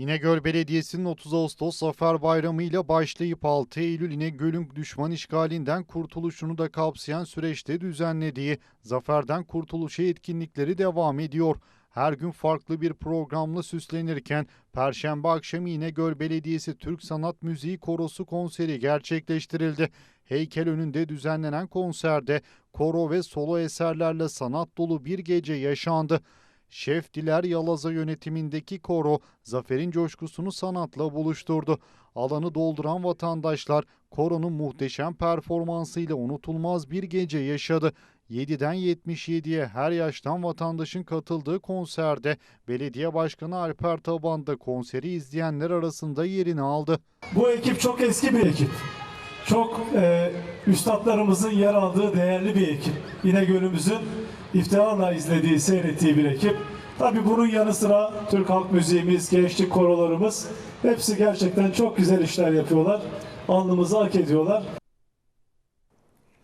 İnegöl Belediyesi'nin 30 Ağustos Zafer Bayramı ile başlayıp 6 Eylül İnegöl'ün düşman işgalinden kurtuluşunu da kapsayan süreçte düzenlediği Zaferden Kurtuluş'a etkinlikleri devam ediyor. Her gün farklı bir programla süslenirken Perşembe akşamı İnegöl Belediyesi Türk Sanat Müziği Korosu konseri gerçekleştirildi. Heykel önünde düzenlenen konserde koro ve solo eserlerle sanat dolu bir gece yaşandı. Şef Diler Yalaza yönetimindeki koro zaferin coşkusunu sanatla buluşturdu. Alanı dolduran vatandaşlar koronun muhteşem performansıyla unutulmaz bir gece yaşadı. 7'den 77'ye her yaştan vatandaşın katıldığı konserde belediye başkanı Alper Taban da konseri izleyenler arasında yerini aldı. Bu ekip çok eski bir ekip. Çok e, üstadlarımızın yer aldığı değerli bir ekip. İnegöl'ümüzün iftiharla izlediği, seyrettiği bir ekip. Tabii bunun yanı sıra Türk halk müziğimiz, gençlik korolarımız hepsi gerçekten çok güzel işler yapıyorlar. Alnımızı hak ediyorlar.